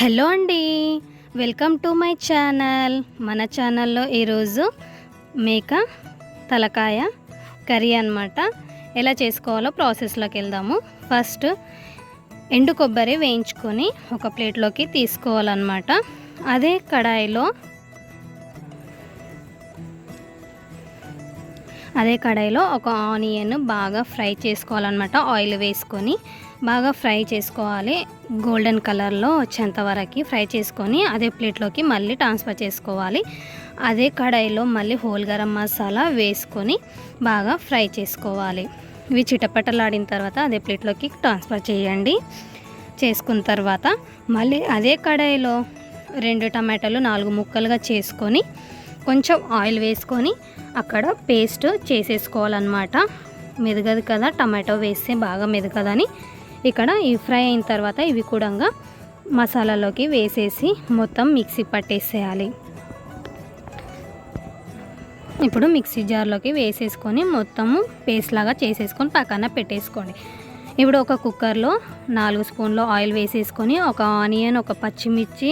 Hello అండి. Welcome to my channel. మన ఛానల్లో ఈరోజు మేక తలకాయ కర్రీ అనమాట ఎలా చేసుకోవాలో ప్రాసెస్లోకి వెళ్దాము. ఫస్ట్ ఎండు కొబ్బరి వేయించుకొని ఒక ప్లేట్లోకి తీసుకోవాలన్నమాట. అదే కడాయిలో అదే కడాయిలో ఒక ఆనియన్ బాగా ఫ్రై చేసుకోవాలన్నమాట. ఆయిల్ వేసుకొని బాగా ఫ్రై చేసుకోవాలి. గోల్డెన్ కలర్లో వచ్చేంత వరకు ఫ్రై చేసుకొని అదే ప్లేట్లోకి మళ్ళీ ట్రాన్స్ఫర్ చేసుకోవాలి. అదే కడాయిలో మళ్ళీ హోల్ గరం మసాలా వేసుకొని బాగా ఫ్రై చేసుకోవాలి. ఇవి చిటపటలాడిన తర్వాత అదే ప్లేట్లోకి ట్రాన్స్ఫర్ చేయండి. చేసుకున్న తర్వాత మళ్ళీ అదే కడాయిలో రెండు టమాటాలు నాలుగు ముక్కలుగా చేసుకొని కొంచెం ఆయిల్ వేసుకొని అక్కడ పేస్ట్ చేసేసుకోవాలన్నమాట. మెదగదు కదా టమాటో వేస్తే బాగా మెదగదని. ఇక్కడ ఈ ఫ్రై అయిన తర్వాత ఇవి కూడా మసాలాలోకి వేసేసి మొత్తం మిక్సీ పట్టేసేయాలి. ఇప్పుడు మిక్సీ జార్లోకి వేసేసుకొని మొత్తము పేస్ట్ లాగా చేసేసుకొని పక్కన పెట్టేసుకోండి. ఇప్పుడు ఒక కుక్కర్లో నాలుగు స్పూన్లు ఆయిల్ వేసేసుకొని ఒక ఆనియన్ ఒక పచ్చిమిర్చి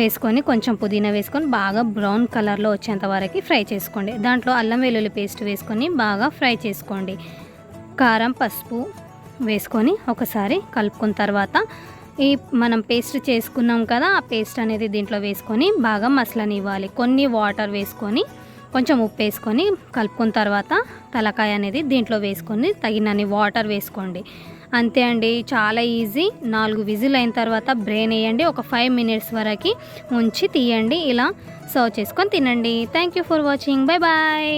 వేసుకొని కొంచెం పుదీనా వేసుకొని బాగా బ్రౌన్ కలర్లో వచ్చేంత వరకు ఫ్రై చేసుకోండి. దాంట్లో అల్లం వెల్లుల్లి పేస్ట్ వేసుకొని బాగా ఫ్రై చేసుకోండి. కారం పసుపు వేసుకొని ఒకసారి కలుపుకున్న తర్వాత ఈ మనం పేస్ట్ చేసుకున్నాం కదా ఆ పేస్ట్ అనేది దీంట్లో వేసుకొని బాగా మసలనివ్వాలి. కొన్ని వాటర్ వేసుకొని కొంచెం ఉప్పు వేసుకొని కలుపుకున్న తర్వాత తలకాయ అనేది దీంట్లో వేసుకొని తగినన్ని వాటర్ వేసుకోండి. అంతే అండి చాలా ఈజీ. నాలుగు విజిల్ అయిన తర్వాత బ్రెయిన్ వేయండి ఒక ఫైవ్ మినిట్స్ వరకు ఉంచి తీయండి ఇలా సర్వ్ చేసుకొని తినండి. Thank you for watching. Bye bye.